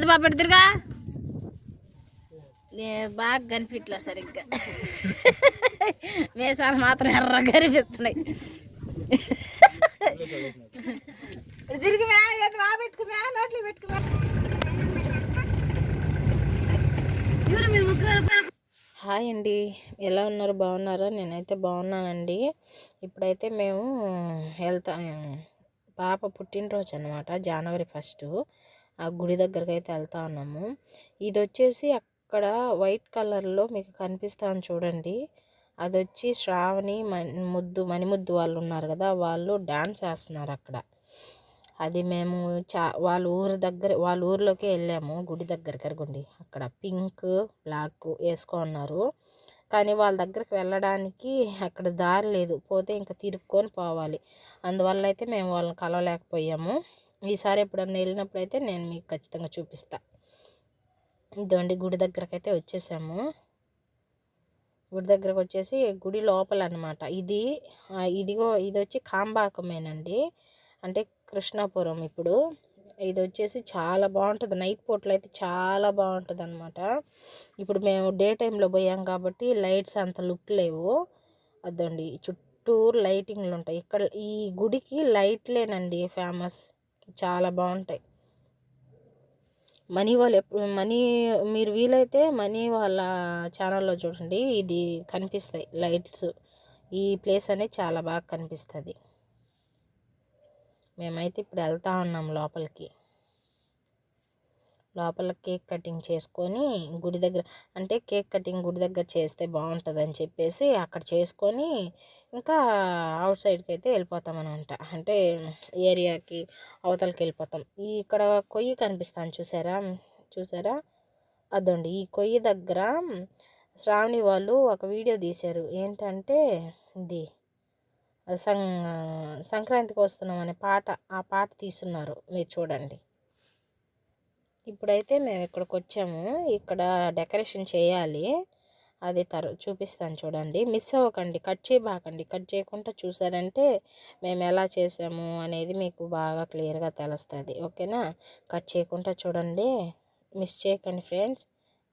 ఏది బాబు పెడతారుగా బాగా కనిపించలే సరిగ్గా మేసాలు మాత్రం ఎర్రగా కనిపిస్తున్నాయి. తిరిగి మే ఏది బాగా పెట్టుకుమే నోట్లు పెట్టుకుమే హాయ్ అండి. ఎలా ఉన్నారు? బాగున్నారా? నేనైతే బాగున్నానండి. ఇప్పుడైతే మేము వెళ్తా. పాప పుట్టినరోజు అనమాట జనవరి ఫస్ట్. ఆ గుడి దగ్గరికి అయితే వెళ్తా ఉన్నాము. ఇది వచ్చేసి అక్కడ వైట్ కలర్లో మీకు కనిపిస్తాను చూడండి. అది వచ్చి శ్రావణి మణి ముద్దు మణిముద్దు వాళ్ళు ఉన్నారు కదా వాళ్ళు డ్యాన్స్ చేస్తున్నారు అక్కడ. అది మేము చా వాళ్ళ ఊరు దగ్గర వాళ్ళ ఊర్లోకి వెళ్ళాము గుడి దగ్గరికి అరగుండి అక్కడ పింక్ బ్లాక్ వేసుకున్నారు కానీ వాళ్ళ దగ్గరికి వెళ్ళడానికి అక్కడ దారి లేదు. పోతే ఇంకా తిరుక్కొని పోవాలి. అందువల్ల అయితే మేము వాళ్ళని కలవలేకపోయాము. ఈసారి ఎప్పుడన్నా వెళ్ళినప్పుడు అయితే నేను మీకు ఖచ్చితంగా చూపిస్తా. ఇదండి గుడి దగ్గరకు అయితే వచ్చేసాము. గుడి దగ్గరకు వచ్చేసి గుడి లోపల అనమాట ఇది ఇదిగో ఇది వచ్చి కాంబాకమేనండి. అంటే కృష్ణాపురం ఇప్పుడు. ఇది వచ్చేసి చాలా బాగుంటుంది. నైట్ పూటలో అయితే చాలా బాగుంటుంది అనమాట ఇప్పుడు మేము డే టైంలో పోయాం కాబట్టి లైట్స్ అంత లుక్ లేవు. అదండి చుట్టూరు లైటింగ్లు ఉంటాయి ఇక్కడ ఈ గుడికి లైట్లేనండి ఫేమస్. చాలా బాగుంటాయి. మనీ వాళ్ళు ఎప్పుడు మనీ మీరు వీలైతే మనీ వాళ్ళ ఛానల్లో చూడండి. ఇది కనిపిస్తాయి లైట్స్. ఈ ప్లేస్ అనేది చాలా బాగా కనిపిస్తుంది. మేమైతే ఇప్పుడు వెళ్తా ఉన్నాం లోపలికి. లోపల కేక్ కటింగ్ చేసుకొని గుడి దగ్గర అంటే కేక్ కటింగ్ గుడి దగ్గర చేస్తే బాగుంటుందని చెప్పేసి అక్కడ చేసుకొని ఇంకా అవుట్ సైడ్కి అయితే వెళ్ళిపోతాం అనమాట అంటే ఏరియాకి అవతలకి వెళ్ళిపోతాం ఈ ఇక్కడ కొయ్యి కనిపిస్తాను చూసారా? చూసారా? అదండి. ఈ కొయ్యి దగ్గర శ్రావణి వాళ్ళు ఒక వీడియో తీశారు. ఏంటంటే ఇది సం సంక్రాంతికి వస్తున్నాం అనే పాట. ఆ పాట తీస్తున్నారు. మీరు చూడండి. ఇప్పుడైతే మేము ఇక్కడికి వచ్చాము. ఇక్కడ డెకరేషన్ చేయాలి. అది తర్ చూపిస్తాను చూడండి. మిస్ అవ్వకండి కట్ చేయబాకండి. కట్ చేయకుండా చూసారంటే మేము ఎలా చేసాము అనేది మీకు బాగా క్లియర్గా తెలుస్తుంది. ఓకేనా? కట్ చేయకుండా చూడండి. మిస్ చేయకండి ఫ్రెండ్స్.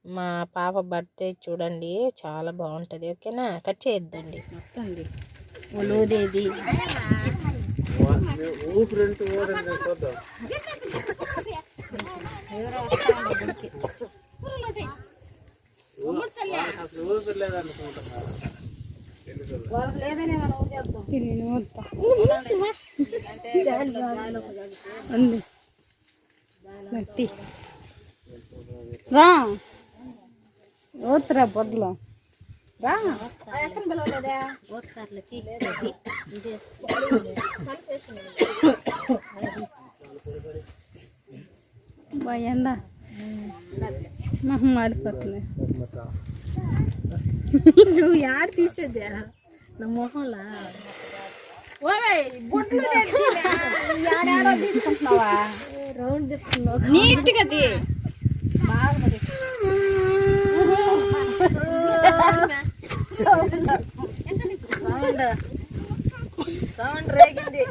మా పాప బర్త్డే చూడండి. చాలా బాగుంటుంది. ఓకేనా? కట్ చేయొద్దండి. ఉలూదేది ఊపిరింటి ఊరండి చూద్దాం అసలు రా ఓతురా రా మొహం మాడిపోతుంది నువ్వు యాడ్ తీసేద్దా నా మొహంలా? రౌండ్ చెప్తున్నావు నీట్గా తీ. సౌండ్. సౌండ్ రేగింది.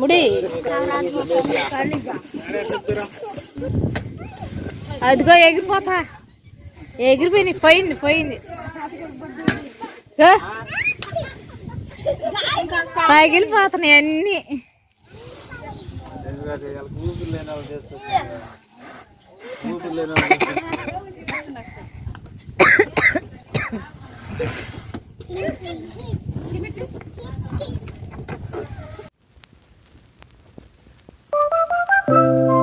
ముడి. అదిగో ఎగిరిపోతా. ఎగిరిపోయింది పోయింది పోయింది. సో, పగిలిపోతున్నాయి అన్నీ. ఎందుకంటే వీళ్ళకి Thank you.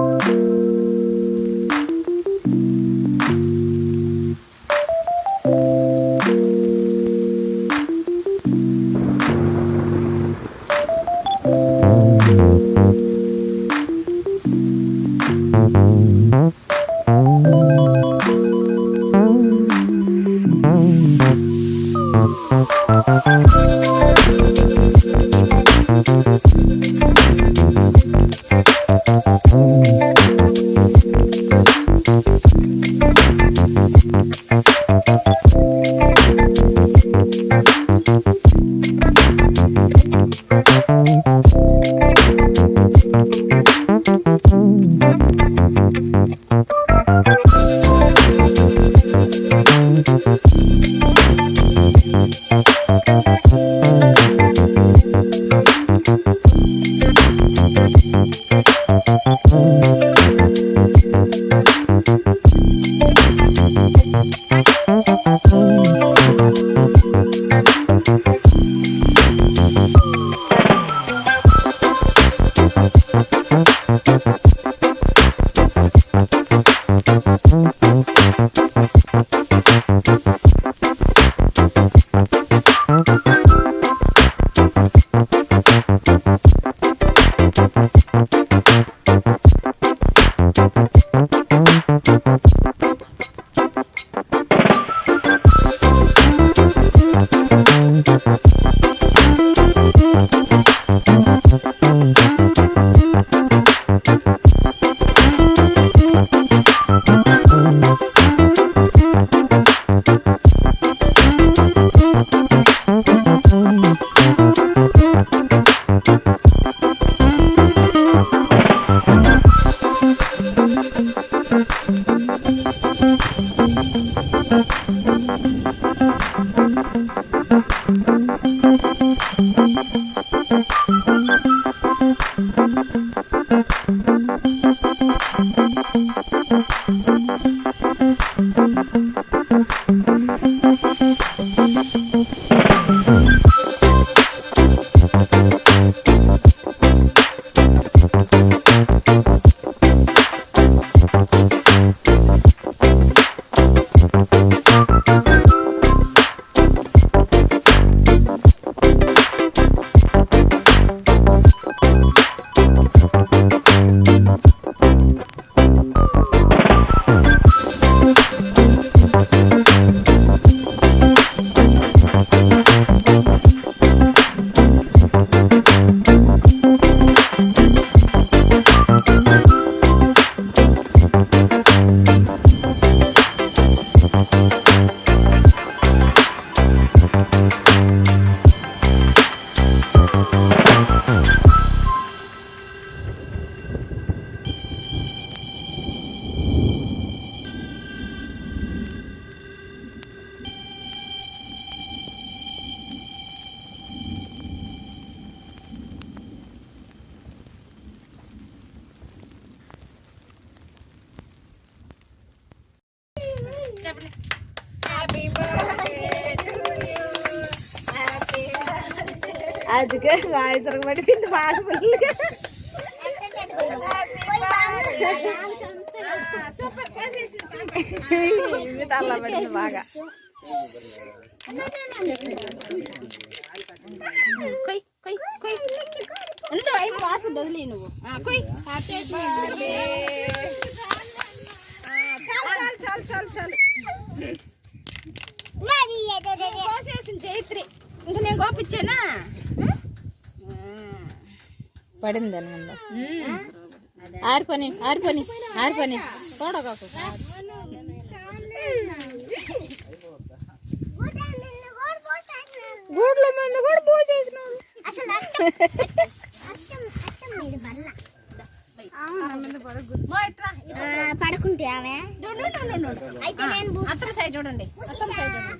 అందుకే రాయసరం బాగా తల్ల పడింది బాగా ఉండు అయి నువ్వు కొయ్ హ్యాపీ బర్త్డే చాలు చాలు చాలు చాలు కోసేసింది చైత్రి ఇంక నేను కోపించానా పడింది దాని మీద. ఆరిపోని ఆరిపోని ఆరిపోని. తోడగాకు గూడ్ల మంది కూడా పోసేసినారు పడుకుంటే ఆమె సై చూడండి సై చూడండి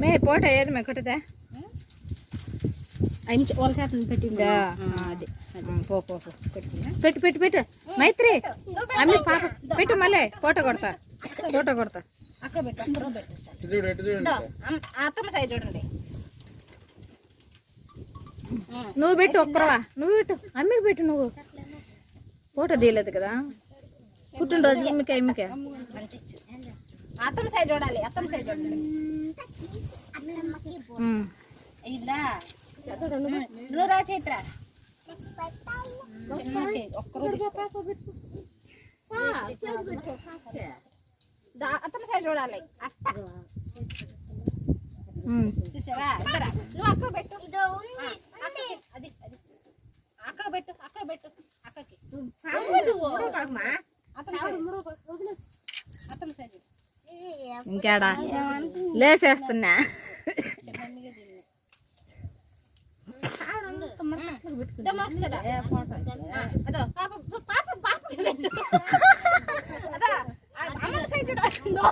మే పోట ఏది మే కొట్టదా వాళ్ళ చేత పెట్టిందా అది పో పో పెట్టు పెట్టు పెట్టు మైత్రి అమ్మి పాప పెట్టు మళ్ళీ ఫోటో కొడతా ఫోటో కొడతా అక్క పెట్టు పెట్టు అత్తమ్మ సై చూడండి నువ్వు పెట్టు ఒక్కరవా. నువ్వు పెట్టు అమ్మికి పెట్టు నువ్వు. ఫోటో తీయలేదు కదా? పుట్టినరోజు ఇమ్మిక ఇమ్మిక అత్తమ్మ సై చూడాలి అత్తమ్మ సై చూడండి ఉమ్. ఇదా నువ్వు రా చైత్ర. అత్తమ్మ సై చూడాలి. నువ్వు అక్క పెట్టు ఆ, అక్కకి. అది అది. అక్క పెట్టు అక్క పెట్టు. ఇంకేడా లేసేస్తున్నా చెప్పండిగా దీన్ని. దమాక్స్ కదా. ఆ, అదో పాప పాప పాప పెట్టు. అదా, ఆ అమ్మ సై చూడు. నో.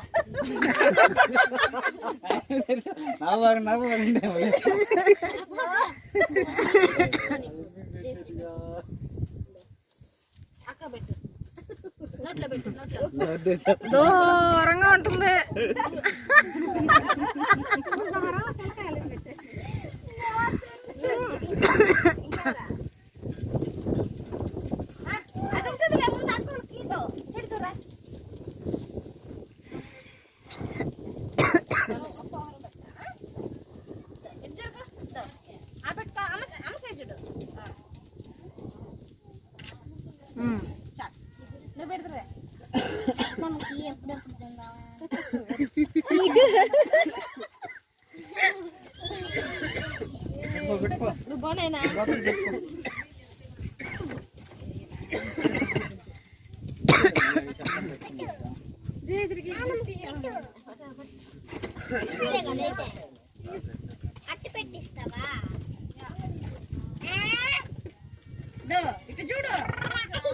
నవ్వు నవ్వు అక్క పెట్టు నోట్లో పెట్టు నోట్లో దూరంగా ఉంటుంది. అది ఉంటుందిలే ముందు అక్కడికి ఇదో పెడుతురా ఆ పెట్టుకో అమ్మ అమ్మ చేయి చూడు చాలు నువ్వు పెడుతురా నమ్మకి ఎప్పుడెప్పుడు తిందామా నువ్వు పోనేనా ఇదే కదా అయితే అట్టి పెట్టిస్తావా దో, ఇటు చూడు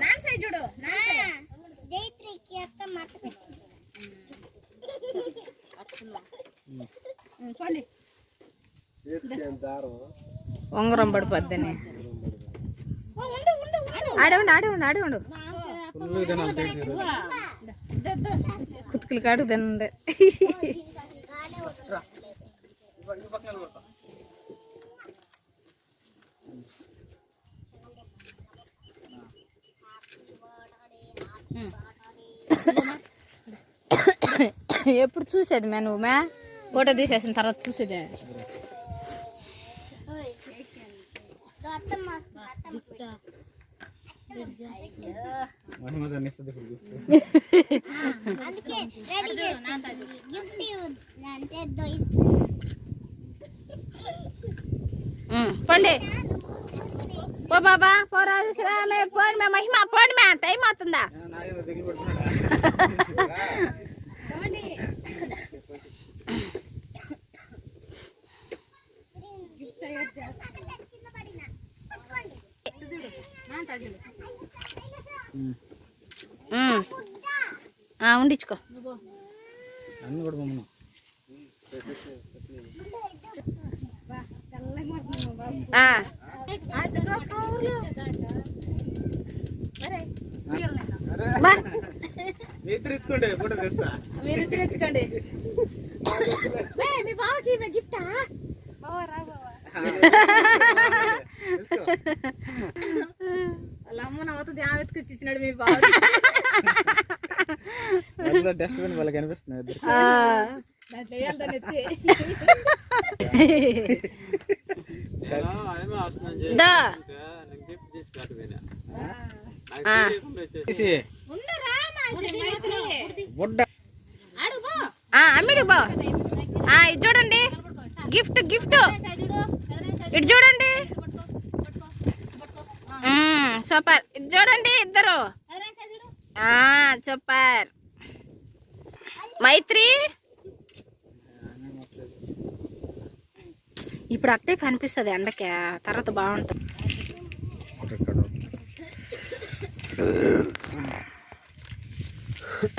నాన్న సైడ్ చూడు నాన్న సైడ్. జైత్రికి అత్త మట్ట పెట్టి ఉం, పోండి దారం ఉంగరం పడిపోద్దని ఆడేవండి ఆడేవండి ఆడేవండు. కుతుకులు కాడు తినండి. ఎప్పుడు చూసేది మే నువ్వు మే? ఫోటో తీసేసిన తర్వాత చూసేది అత్తమ్మ అత్తమ్మ మహిమ దాన్ని ఇస్తుంది ఫుల్ అందుకే రెడీ గిఫ్ట్ అంటే బాబా పో రాజేశ్వరమే పోండి. మే మహిమ పోండి మే టైం అవుతుందా నాగేంద్ర దగ్గర పెట్టుకున్నాడా కింద పడినా పట్టుకోండి ఉం. ఆ, ఉండించుకో అన్ని కూడా మమ్మల్ని ఆ. బా నేత్రి ఇచ్చుకోండి ఫోటో తెస్తా మీరు ఇద్దరు ఎత్తుకోండి మీ బావకి మీ గిఫ్టా అమ్మ నవ్వుతుంది ఆమె ఎత్తుకొచ్చి ఇచ్చినాడు మీ బావ డస్ట్బిన్ వాళ్ళకి దాంట్లో వేయాలి దాన్ని ఎత్తి దా. ఆ, అమ్మిడు బా ఆ, ఇది చూడండి. గిఫ్ట్ గిఫ్ట్ ఇటు చూడండి. సూపర్. చూడండి ఇద్దరు. ఆ, సూపర్. మైత్రి. ఇప్పుడు అట్టే కనిపిస్తుంది ఎండకే. తర్వాత బాగుంటుంది.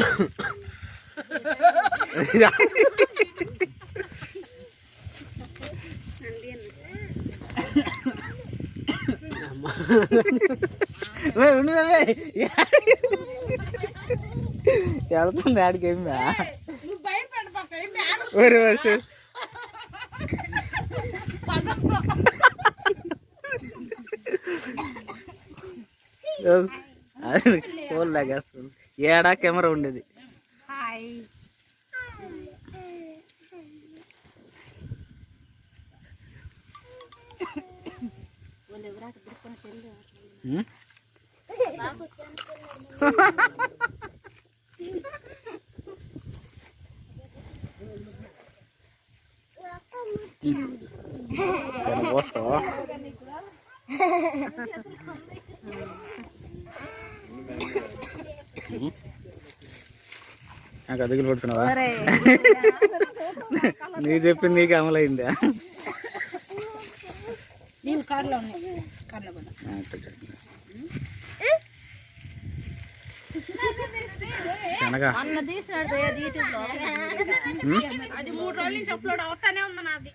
వెళ్తుంది ఆడికి ఏమి ఒరే వర్షం ఫోన్ లాగేస్తుంది. ఏడా కెమెరా ఉండేది. ఉం? పోస్తావా నాకు అదిగులు పడుతున్నావా నీకు చెప్పింది నీకు అమలైందా? నేను కార్లో ఉన్నాయి కార్లో కూడా ఆ, ఇట్లా చెప్పు. శనగ. అది మూడు రోజుల నుంచి అప్లోడ్ అవుతానే ఉంది నాది.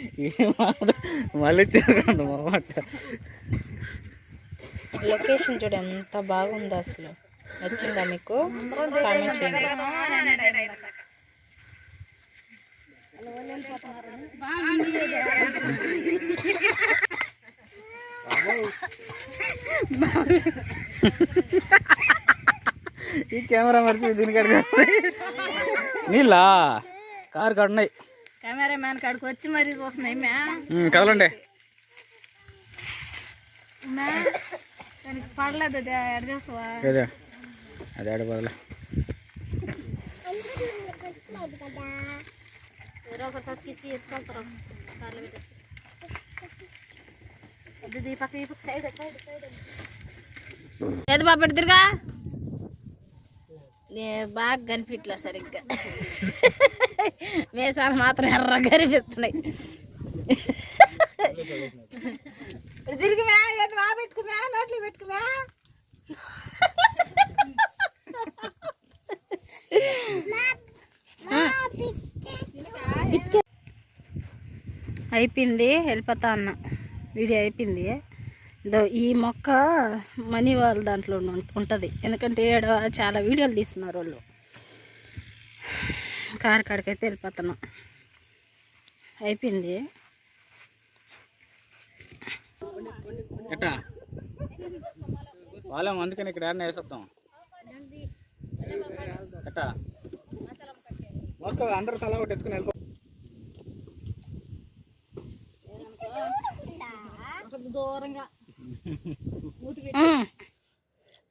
మళ్ళీ మాట. లొకేషన్ చూడు ఎంత బాగుందో అసలు. నచ్చిందా మీకు? కామెంట్ చేయండి. ఈ కెమెరా మర్చి దీనికి నీళ్ళ కారు కడున్నాయి. కెమెరా మ్యాన్ కాడికి వచ్చి మరీ చూస్తున్నాయి మ్యా. కదలండి. పడలేదు అది అదే. అదే ఆడ బదులు ఒకటి వచ్చి ఎత్తుకెళ్తారు కార్లో పెట్టి వద్దు ఈ పక్క ఈ పక్క సైడ్ సైడ్ సైడ్ ఏది బాబు తిరిగా బాగా కనిపించలే సరిగ్గా వేసాలు మాత్రం ఎర్రగా కనిపిస్తున్నాయి తిరిగి మ్యా ఏది బాగా పెట్టుకు మ్యా నోట్లో పెట్టుకు మ్యా అయిపోయింది వెళ్ళిపోతా అన్న వీడియో అయిపోయింది. ఇదో ఈ మొక్క మనీ వాళ్ళ దాంట్లో ఉంటుంది. ఎందుకంటే ఈడ చాలా వీడియోలు తీస్తున్నారు వాళ్ళు. కారు కాడికైతే వెళ్ళిపోతున్నాం. అయిపోయింది. వాళ్ళం అందుకని ఇక్కడ ఏమన్నా వేసేద్దాం. ఎట్టా? మోసుకో అందరూ తల ఒకటి ఎత్తుకుని వెళ్ళిపో. దూరంగా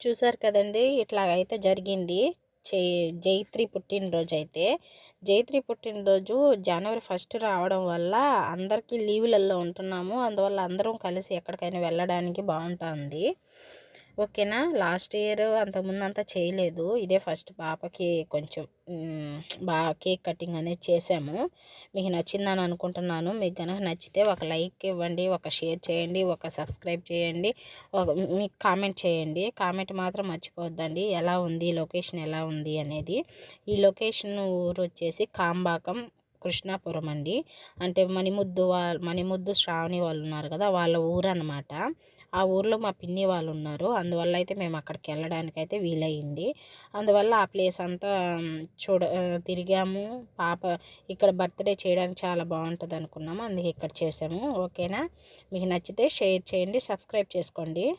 చూసారు కదండి ఇట్లాగైతే జరిగింది. చే జైత్రి పుట్టినరోజు అయితే జైత్రి పుట్టినరోజు జనవరి ఫస్ట్ రావడం వల్ల అందరికీ లీవులలో ఉంటున్నాము. అందువల్ల అందరం కలిసి ఎక్కడికైనా వెళ్ళడానికి బాగుంటుంది. ఓకేనా? లాస్ట్ ఇయర్ అంతకుముందు అంతా చేయలేదు. ఇదే ఫస్ట్ పాపకి కొంచెం బాగా కేక్ కటింగ్ అనేది చేసాము. మీకు నచ్చిందని అనుకుంటున్నాను. మీకు కనుక నచ్చితే ఒక లైక్ ఇవ్వండి ఒక షేర్ చేయండి ఒక సబ్స్క్రైబ్ చేయండి ఒక మీకు కామెంట్ చేయండి. కామెంట్ మాత్రం మర్చిపోద్దండి ఎలా ఉంది లొకేషన్ ఎలా ఉంది అనేది. ఈ లొకేషన్ ఊరు వచ్చేసి కాంబాకం కృష్ణాపురం అండి. అంటే మణిముద్దు వాళ్ళ మణిముద్దు శ్రావణి వాళ్ళు ఉన్నారు కదా వాళ్ళ ఊరు అనమాట ఆ ఊర్లో మా పిన్ని వాళ్ళు ఉన్నారు అందువల్ల అయితే మేము అక్కడికి వెళ్ళడానికి అయితే వీలయ్యింది అందువల్ల ఆ ప్లేస్ అంతా చూడ తిరిగాము. పాప ఇక్కడ బర్త్డే చేయడానికి చాలా బాగుంటుంది అనుకున్నాము అందుకే ఇక్కడ చేసాము. ఓకేనా? మీకు నచ్చితే షేర్ చేయండి సబ్స్క్రైబ్ చేసుకోండి.